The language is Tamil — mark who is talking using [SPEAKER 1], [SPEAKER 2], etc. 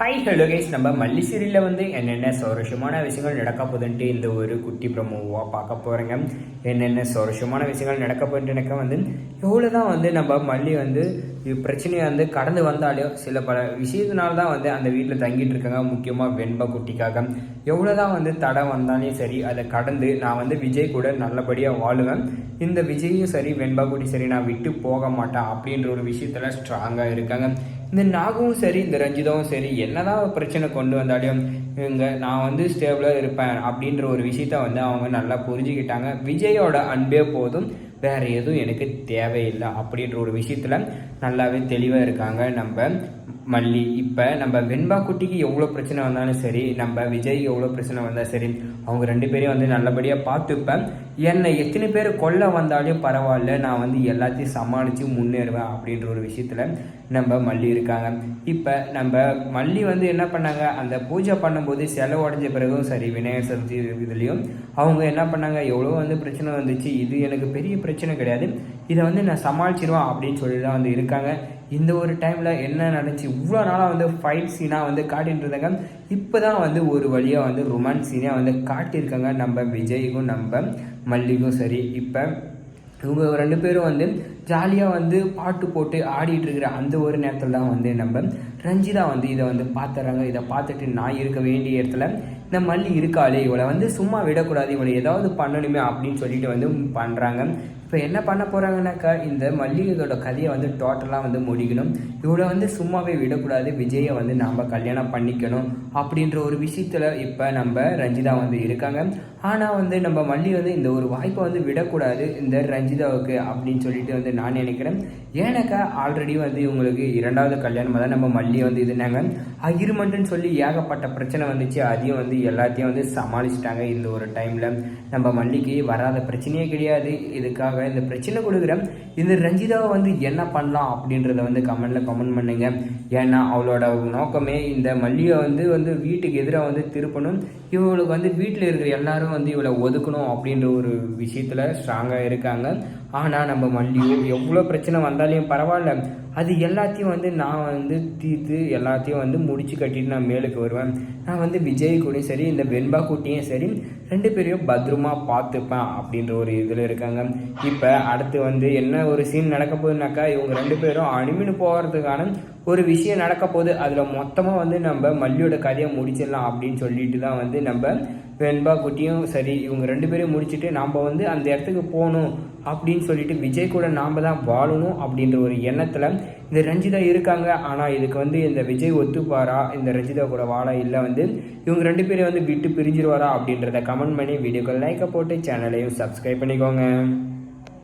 [SPEAKER 1] ஹாய் ஹலோ கைஸ் நம்ம மல்லி சீரியலில் வந்து என்னென்ன சுவாரஸ்யமான விஷயங்கள் நடக்க போகுதுன்ட்டு இந்த ஒரு குட்டி ப்ரமோவாக பார்க்க போகிறேங்க என்னென்ன சுவாரஸ்யமான விஷயங்கள் நடக்க போகுதுன்ட்டு வந்து எவ்வளோ தான் வந்து நம்ம மல்லி வந்து பிரச்சனையை வந்து கடந்து வந்தாலும் சில பல விஷயத்தினால தான் வந்து அந்த வீட்டில் தங்கிட்டு இருக்காங்க. முக்கியமாக வெண்பா குட்டிக்காக. எவ்வளோ தான் வந்து தடை வந்தாலும் சரி அதை கடந்து நான் வந்து விஜய் கூட நல்லபடியாக வாழுவேன். இந்த விஜயும் சரி வெண்பா குட்டி சரி நான் விட்டு போக மாட்டேன் அப்படின்ற ஒரு விஷயத்தில் ஸ்ட்ராங்காக இருக்காங்க. இந்த நாகவும் சரி இந்த ரஞ்சிதாவும் சரி என்னதான் பிரச்சனை கொண்டு வந்தாலும் இவங்க நான் வந்து ஸ்டேபிளாக இருப்பேன் அப்படின்ற ஒரு விஷயத்த வந்து அவங்க நல்லா புரிஞ்சுக்கிட்டாங்க. விஜயோட அன்பே போதும் வேற எதுவும் எனக்கு தேவையில்லை அப்படின்ற ஒரு விஷயத்தில் நல்லாவே தெளிவாக இருக்காங்க. நம்ம மல்லி இப்போ நம்ம வெண்பா குட்டிக்கு எவ்வளோ பிரச்சனை வந்தாலும் சரி நம்ம விஜய் எவ்வளோ பிரச்சனை வந்தாலும் சரி அவங்க ரெண்டு பேரையும் வந்து நல்லபடியாக பார்த்துப்பேன். என்னை எத்தனை பேர் கொல்ல வந்தாலும் பரவாயில்ல நான் வந்து எல்லாத்தையும் சமாளித்து முன்னேறுவேன் அப்படின்ற ஒரு விஷயத்தில் நம்ம மல்லி இருக்காங்க. இப்போ நம்ம மல்லி வந்து என்ன பண்ணாங்க? அந்த பூஜை பண்ணும்போது செலவு உடஞ்ச பிறகும் சரி விநாயகர் சதுர்த்தி இதுலேயும் அவங்க என்ன பண்ணாங்க? எவ்வளோ வந்து பிரச்சனை வந்துச்சு. இது எனக்கு பெரிய பிரச்சனை கிடையாது. இதை வந்து நான் சமாளிச்சிருவேன் அப்படின்னு சொல்லி தான் வந்து இருக்காங்க. இந்த ஒரு டைமில் என்ன நடந்துச்சு? இவ்வளோ நாளாக வந்து ஃபைட் சீனாக வந்து காட்டிட்டு இருந்தாங்க இப்போ தான் வந்து ஒரு வழியாக வந்து ரொமான்ஸ் சீனாக வந்து காட்டியிருக்காங்க. நம்ம விஜய்க்கும் நம்ம மல்லிகும் சரி. இப்போ இவங்க ரெண்டு பேரும் வந்து ஜாலியாக வந்து பாட்டு போட்டு ஆடிட்டு இருக்கிற அந்த ஒரு நேரத்தில் தான் வந்து நம்ம ரஞ்சிதா வந்து இதை வந்து பார்த்துறாங்க இதை பார்த்துட்டு நான் இருக்க வேண்டிய இடத்துல இந்த மல்லி இருக்காளே இவளை வந்து சும்மா விடக்கூடாது இவளை ஏதாவது பண்ணணுமே அப்படின்னு சொல்லிட்டு வந்து பண்ணுறாங்க இப்போ என்ன பண்ண போகிறாங்கனாக்கா இந்த மல்லிகையோட கதையை வந்து டோட்டலாக வந்து முடிக்கணும். இவளை வந்து சும்மாவே விடக்கூடாது விஜயை வந்து நாம் கல்யாணம் பண்ணிக்கணும் அப்படின்ற ஒரு விஷயத்தில் இப்போ நம்ம ரஞ்சிதா வந்து இருக்காங்க. ஆனால் வந்து நம்ம மல்லி வந்து இந்த ஒரு வாய்ப்பை வந்து விடக்கூடாது இந்த ரஞ்சிதாவுக்கு அப்படின்னு சொல்லிட்டு வந்து நான் நினைக்கிறேன். ஏன்னாக்கா ஆல்ரெடி வந்து இவங்களுக்கு இரண்டாவது கல்யாணமாக தான் நம்ம மல்லி வந்து இதுனாங்க அகிர்மெண்ட்டுன்னு சொல்லி ஏகப்பட்ட பிரச்சனை வந்துச்சு. அதையும் வந்து எல்லாத்தையும் வந்து சமாளிச்சிட்டாங்க இந்த ஒரு டைமில் நம்ம மல்லிக்கு வராத பிரச்சனையே கிடையாது. இதுக்காக இந்த பிரச்சனை கொடுக்குற இந்த ரஞ்சிதாவை வந்து என்ன பண்ணலாம் அப்படின்றத வந்து கமெண்டில் கமெண்ட் பண்ணுங்க. ஏன்னா அவளோட நோக்கமே இந்த மல்லியை வந்து வந்து வீட்டுக்கு எதிராக வந்து திருப்பணும். இவளுக்கு வந்து வீட்டில் இருக்கிற எல்லாரும் வந்து இவளை ஒதுக்கணும் அப்படின்ற ஒரு விஷயத்தில் ஸ்ட்ராங்காக இருக்காங்க. ஆனால் நம்ம மல்லியோ எவ்வளோ பிரச்சனை வந்தாலையும் பரவாயில்ல. அது எல்லாத்தையும் வந்து நான் வந்து தீர்த்து எல்லாத்தையும் வந்து முடிச்சு கட்டிட்டு நான் மேலுக்கு வருவேன். நான் வந்து விஜய் கூடயும் சரி இந்த வெண்பா கூட்டியும் சரி ரெண்டு பேரையும் பத்திரமா பார்த்துப்பேன் அப்படின்ற ஒரு இதில் இருக்காங்க. இப்போ அடுத்து வந்து என்ன ஒரு சீன் நடக்க போகுதுனாக்கா இவங்க ரெண்டு பேரும் அணிமின்னு போகிறதுக்கான ஒரு விஷயம் நடக்க போகுது. அதில் மொத்தமாக வந்து நம்ம மல்லியோட கதையை முடிச்சிடலாம் அப்படின்னு சொல்லிட்டு தான் வந்து நம்ம வெண்பா குட்டியும் சரி இவங்க ரெண்டு பேரையும் முடிச்சுட்டு நாம் வந்து அந்த இடத்துக்கு போகணும் அப்படின்னு சொல்லிட்டு விஜய் கூட நாம் தான் வாழணும் அப்படின்ற ஒரு எண்ணத்தில் இந்த ரஞ்சிதா இருக்காங்க. ஆனால் இதுக்கு வந்து இந்த விஜய் ஒத்துப்பாரா? இந்த ரஞ்சிதா கூட வாழ இல்லை வந்து இவங்க ரெண்டு பேரும் வந்து விட்டு பிரிஞ்சிருவாரா அப்படின்றத கமெண்ட் பண்ணி வீடியோக்கள் லைக்கை போட்டு சேனலையும் சப்ஸ்கிரைப் பண்ணிக்கோங்க.